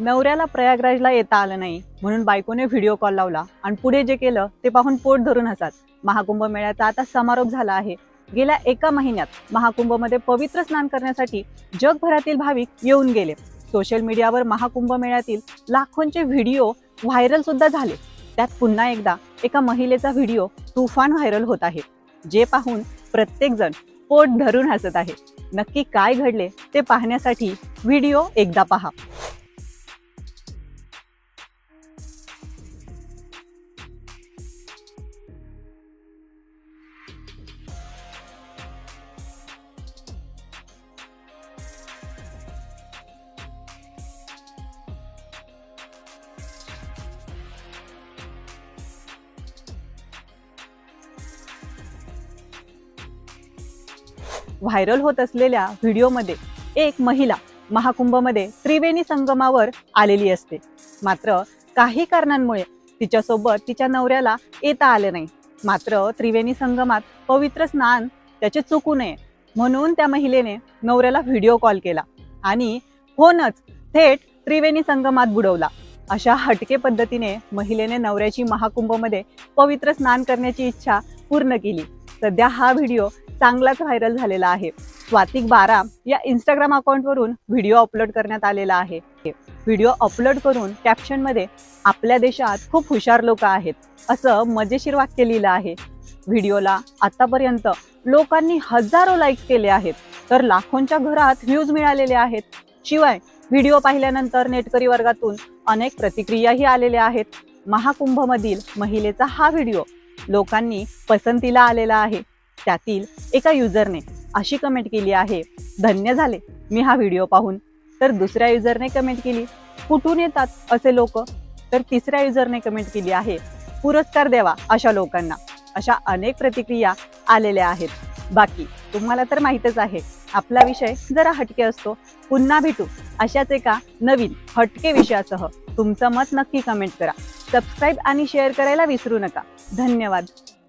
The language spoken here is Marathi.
नवऱ्याला प्रयागराजला येता आलं नाही म्हणून बायकोने व्हिडिओ कॉल लावला आणि पुढे जे केलं ते पाहून पोट धरून हसात. महाकुंभ मेळ्याचा आता समारोप झाला आहे. गेल्या एका महिन्यात महाकुंभमध्ये पवित्र स्नान करण्यासाठी जगभरातील भाविक येऊन गेले. सोशल मीडियावर महाकुंभ मेळ्यातील लाखोंचे व्हिडिओ व्हायरल सुद्धा झाले. त्यात पुन्हा एकदा एका महिलेचा व्हिडिओ तुफान व्हायरल होत आहे. जे पाहून प्रत्येकजण पोट धरून हसत आहे. नक्की काय घडले ते पाहण्यासाठी व्हिडिओ एकदा पहा. व्हायरल होत असलेल्या व्हिडिओमध्ये एक महिला महाकुंभमध्ये त्रिवेणी संगमावर आलेली असते. मात्र काही कारणांमुळे तिच्यासोबत तिच्या नवऱ्याला येता आले नाही. मात्र त्रिवेणी संगमात पवित्र स्नान त्याचे चुकू नये म्हणून त्या महिलेने नवऱ्याला व्हिडिओ कॉल केला आणि फोनच थेट त्रिवेणी संगमात बुडवला. अशा हटके पद्धतीने महिलेने नवऱ्याची महाकुंभमध्ये पवित्र स्नान करण्याची इच्छा पूर्ण केली. सध्या हा व्हिडिओ चांगलाच व्हायरल झालेला आहे. स्वातिक बारा या इंस्टाग्राम अकाउंटवरून व्हिडिओ अपलोड करण्यात आलेला आहे. व्हिडिओ अपलोड करून कॅप्शनमध्ये आपल्या देशात खूप हुशार लोक आहेत. असं मजेशीर वाक्य लिहिलं आहे. व्हिडिओला आतापर्यंत लोकांनी हजारो लाईक केले आहेत. तर लाखोंच्या घरात व्ह्यूज मिळालेले आहेत. शिवाय व्हिडिओ पाहिल्यानंतर नेटकरी वर्गातून अनेक प्रतिक्रियाही आलेल्या आहेत. महाकुंभमधील महिलेचा हा व्हिडिओ लोकांनी पसंतीला आलेला आहे. त्यातील एका युजरने अशी कमेंट केली आहे धन्य झाले मी हा व्हिडिओ पाहून. तर दुसऱ्या युजरने कमेंट केली कुठून येतात असे लोक? तर तिसऱ्या युजरने कमेंट केली आहे पुरस्कार द्यावा अशा लोकांना. अशा अनेक प्रतिक्रिया आलेल्या आहेत. बाकी तुम्हाला तर माहीतच आहे आपला विषय जरा हटके असतो. पुन्हा भेटू अशाच एका नवीन हटके विषयासह. तुमचं मत नक्की कमेंट करा. सबस्क्राईब आणि शेअर करायला विसरू नका. धन्यवाद.